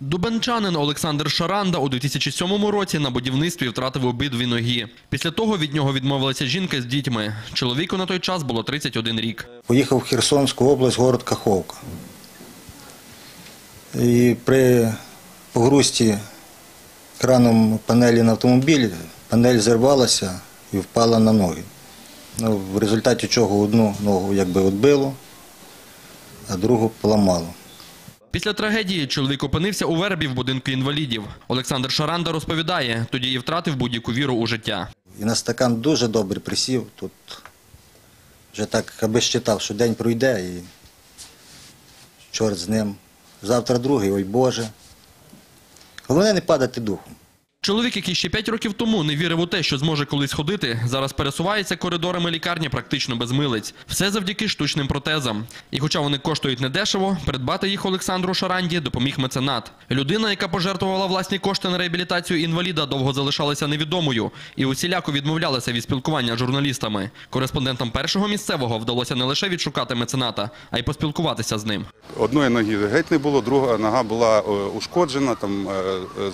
Дубенчанин Олександр Шаранда у 2007 році на будівництві втратив обидві ноги. Після того від нього відмовилася жінка з дітьми. Чоловіку на той час було 31 рік. Поїхав в Херсонську область, город Каховка. І при погрузці краном панелі на автомобіль панель зірвалася і впала на ноги. Ну, в результаті чого одну ногу якби відбило, а другу поламало. Після трагедії чоловік опинився у вербі в будинку інвалідів. Олександр Шаранда розповідає, тоді і втратив будь-яку віру у життя. І на стакан дуже добре присів. Тут вже так, аби щитав, що день пройде і чорт з ним. Завтра другий, ой Боже. Головне не падати духом. Чоловік, який ще 5 років тому не вірив у те, що зможе колись ходити, зараз пересувається коридорами лікарні практично без милиць. Все завдяки штучним протезам. І хоча вони коштують недешево, придбати їх Олександру Шаранді допоміг меценат. Людина, яка пожертвувала власні кошти на реабілітацію інваліда, довго залишалася невідомою і усіляко відмовлялася від спілкування з журналістами. Кореспондентам першого місцевого вдалося не лише відшукати мецената, а й поспілкуватися з ним. Одної ноги геть не було, друга нога була е, ушкоджена, там е, е,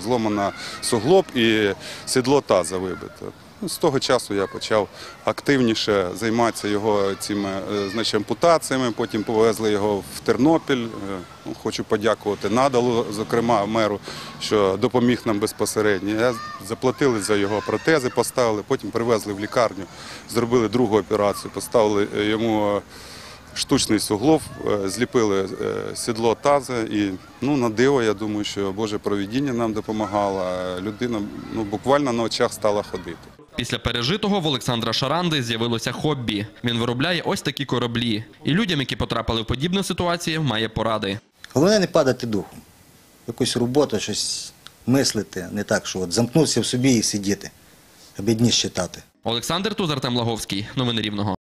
суглоб і сідло таза вибите. Ну, З того часу я почав активніше займатися його цими е, значить, ампутаціями. Потім повезли його в Тернопіль. Е, ну, Хочу подякувати Надалу, зокрема меру, що допоміг нам безпосередньо. Заплатили за його протези, поставили, потім привезли в лікарню, зробили другу операцію, поставили йому. Штучний суглов, е, зліпили е, сідло таза і ну, на диво, я думаю, що Боже провідіння нам допомагало. Людина ну, буквально на очах стала ходити. Після пережитого в Олександра Шаранди з'явилося хобі. Він виробляє ось такі кораблі. І людям, які потрапили в подібну ситуацію, має поради. Головне не падати духом. Якусь роботу, щось мислити, не так, що от замкнутися в собі і сидіти, аби дні щитати. Олександр Тузар Артем Лаговський. Новини Рівного.